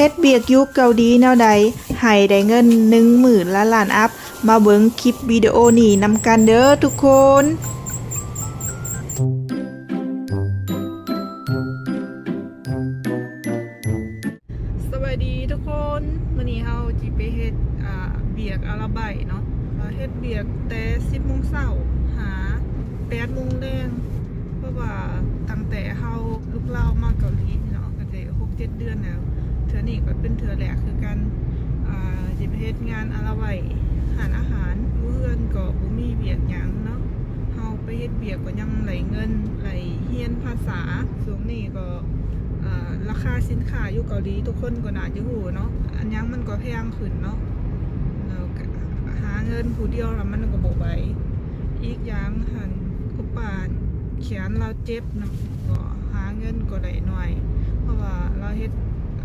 เฮ็ดเบียกยุคเกาดีแนวใดให้ได้เงิน1 0,000ละล้านอัพ มาเบิ่งคลิปวิดีโอนี้นำกันเด้อทุกคนสวัสดีทุกคนมื้อนี้เฮาจิไปเฮ็ดเบียกอาราไบเนาะเฮ็ดเบียกแต่10โมงเช้าหา8โมงแรงเพราะว่าตั้งแต่เฮาลุกเล่ามาเกาหลีเนาะก็ได้6 7เดือนแล้ว เทือนี้ก็เป็นเทือแรกคือกันอ่าจิไปเฮ็ดงานอาราไบหารอาหารอยู่อนก็บ่มีเบียกหยังเนาะเฮาไปเฮ็ดเบียกก็ยังไหลเงินไหลเรียนภาษาช่วงนี้ก็อ่าราคาสินค้าอยู่เกาหลีทุกคนก็น่าจะรู้เนาะอันยังมันก็แพงขึ้นเนาะหาเงินผู้เดียวแล้วมันก็บ่ไหวอีกอย่างหันกุปานแขนเราเจ็บเนาะก็หาเงินก็ได้หน่อย เพราะว่าเราเฮ็ด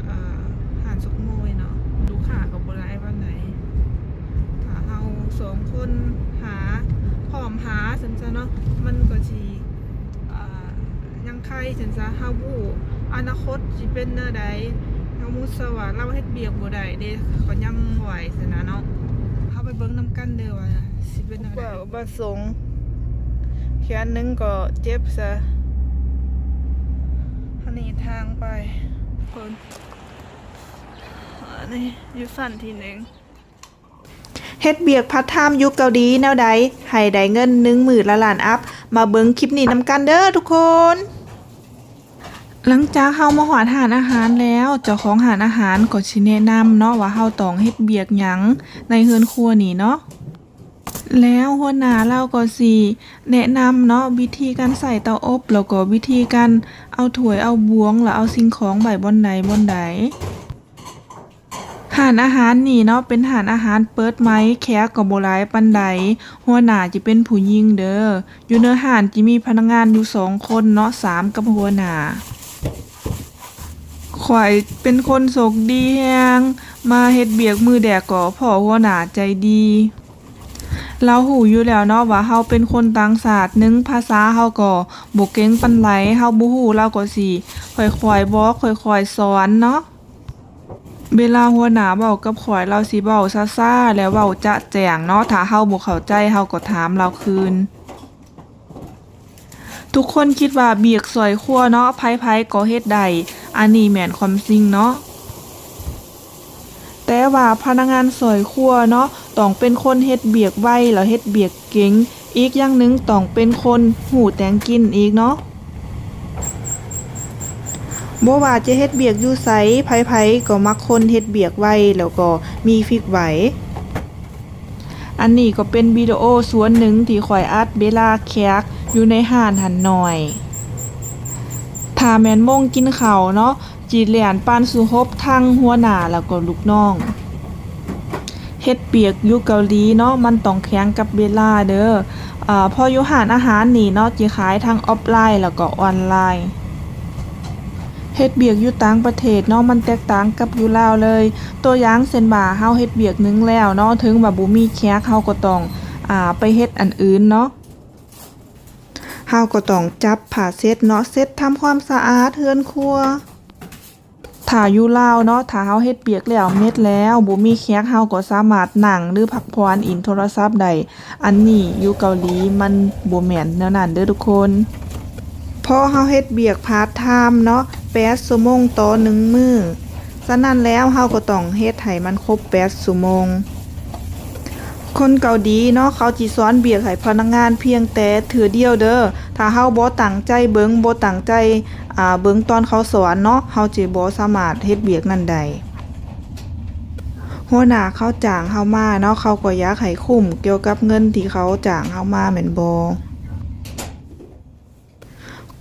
อ่าหานสุกโมยเนาะลูกค้าก็บ่หลายปานใดถ้าเฮา สองคนหาพร้อมหาซั่นซะเนาะมันก็สิอ่ายังใครฉันจะฮาวูอนาคตสิเป็นเนื้อใดเฮามุสว่าเราเฮ็ดเบียกบ่ได้เด้ก็ยังไหวซะนะเนาะเฮาไปเบิ่งนํกันเด้อว่าสิเป็นเนื้อใดบ่สงแขนหนึงก็เจ็บซะอันนี้ทางไปคนอันนี้อยู่สั่นทีหนึ่ง เฮ็ดเบียกพัดไทม์ยุคเกาหลีแนวใดให้ได้เงิน1 0,000ละล้านอัพ มาเบิ่งคลิปนี้นำกันเด้อทุกคน หลังจากเฮามาหอดหานอาหารแล้วเจ้าของหานอาหารก็สิแนะนำเนาะว่าเฮาต้องเฮ็ดเบียกหยังในเฮือนครัวนี่เนาะแล้วหัวหน้าเราก็สิแนะนำเนาะวิธีการใส่เตาอบแล้วก็วิธีการเอาถ้วยเอาบวงแล้วเอาสิ่งของไว้บนใดบนใด หารอาหารนี่เนาะเป็นหารอาหารเปิดไหมแขกก็บ่หลายปานใดหัวหน้าจิเป็นผู้หญิงเด้ออยู่ในหารจิมีพนักงานอยู่สองคนเนาะสามกับหัวหน้าข่อยเป็นคนโชคดีแฮงมาเฮ็ดเบียกมือแดกก็พ่อหัวหน้าใจดีเราหูอยู่แล้วเนาะว่าเฮาเป็นคนต่างชาตินึงภาษาเฮาก็บ่เก่งปานใดเฮาบ่ฮู้เราก็สิค่อยๆบอกค่อยๆสอนเนาะ เวลาหัวหน้าเว้ากับข่อยเราสิเว้าซ่าๆแล้วเว้าจะแจงเนาะถ้าเฮาบ่เข้าใจเฮาก็ถามเราคืน ทุกคนคิดว่าเบียกซอยครัวเนาะไผๆก็เฮ็ดได้อันนี้แม่นความจริงเนาะแต่ว่าพนักงานซอยครัวเนาะต้องเป็นคนเฮ็ดเบียกไวแล้วเฮ็ดเบียกเก่งอีกอย่างหนึ่งต้องเป็นคนหูแต่งกินอีกเนาะ บ่ว่าจะเฮ็ดเบียกอยู่ไสไผๆก็มักคนเฮ็ดเบียกไว้แล้วก็มีฟิกไหว อันนี้ก็เป็นวิดีโอส่วนหนึ่งที่ข่อยอัดเวลาแขกอยู่ในห้านหันหน่อยถ้าแมนมงกินข้าวเนาะจีเหลียนปานสุฮบทั้งหัวหน้าแล้วก็ลูกน้องเฮ็ดเปียกอยู่เกาหลีเนาะมันต้องแข่งกับเวลาเด้ออ่าพออยู่หานอาหารนี่เนาะจิขายทั้งออฟไลน์แล้วก็ออนไลน์ เฮ็ดเบียกอยู่ต่างประเทศเนาะมันแตกต่างกับอยู่ลาวเลย ตัวอย่างเช่นว่าเฮาเฮ็ดเบียกนึงแล้วเนาะถึงว่าบ่มีแขกเฮาก็ต้องอ่าไปเฮ็ดอันอื่นเนาะเฮาก็ต้องจับผ้าเช็ดเนาะเช็ดทำความสะอาดเฮือนครัวถ้าอยู่ลาวเนาะถ้าเฮาเฮ็ดเปียกแล้วเม็ดแล้วบ่มีแขกเฮาก็สามารถนั่งหรือพักผ่อนอินโทรศัพท์ได้อันนี้อยู่เกาหลีมันบ่แม่นแนวนั้นเด้อทุกคนพอเฮาเฮ็ดเบียกพาร์ทไทม์เนาะ 8ชั่วโมงต่อ1มื้อฉะนั้นแล้วเฮาก็ต้องเฮ็ดให้มันครบ8ชั่วโมง คนเกาหลีเนาะเขาจิสอนเบียกให้พนักงานเพียงแต่เถือเดียวเด้อ ถ้าเฮาบ่ตั้งใจเบิงบ่ตั้งใจอ่าเบิงตอนเขาสอนเนาะเฮาจิบ่สามารถเฮ็ดเบียกนั้นได้หัวหน้าเขาจ้างเฮามาเนาะเขาก็อยากให้คุ้มเกี่ยวกับเงินที่เขาจ้างเฮามาแม่นบ่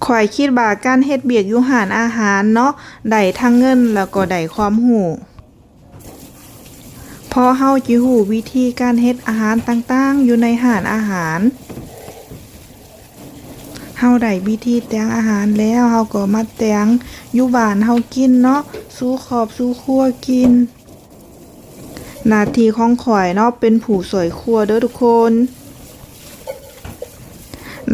ข่อยคิดว่าการเฮ็ดเบียกอยู่หานอาหารเนาะได้ทั้งเงินแล้วก็ได้ความรู้พอเฮาจิรู้วิธีการเฮ็ดอาหารต่างๆ อยู่ในหานอาหารเฮาได้วิธีแต่งอาหารแล้วเฮาก็มาแต่งอยู่บ้านเฮากินเนาะสู่ขอบสู่ครัวกิน นาทีของข่อยเนาะเป็นผู้สวยครัวเด้อทุกคน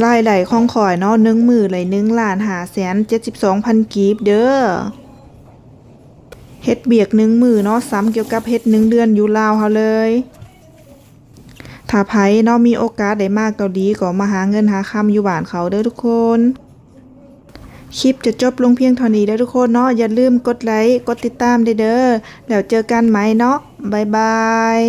รายได้ของข่อยเนาะหนึ่งมือเลยหนึ่งล้านหาแสนเจ็ดสิบสองพันกีบเด้อเฮ็ดเบียกหนึ่งมือเนาะซ้ำเกี่ยวกับเฮ็ดหนึ่งเดือนอยู่ลาวเฮาเลยถ้าไผเนาะมีโอกาสได้มาเกาหลีก็มาหาเงินหาคำอยู่บ้านเขาเด้อทุกคน คลิปจะจบลงเพียงเท่านี้เด้อทุกคนเนาะอย่าลืมกดไลค์กดติดตามเด้อเด้อแล้วเจอกันใหม่เนาะบ๊ายบาย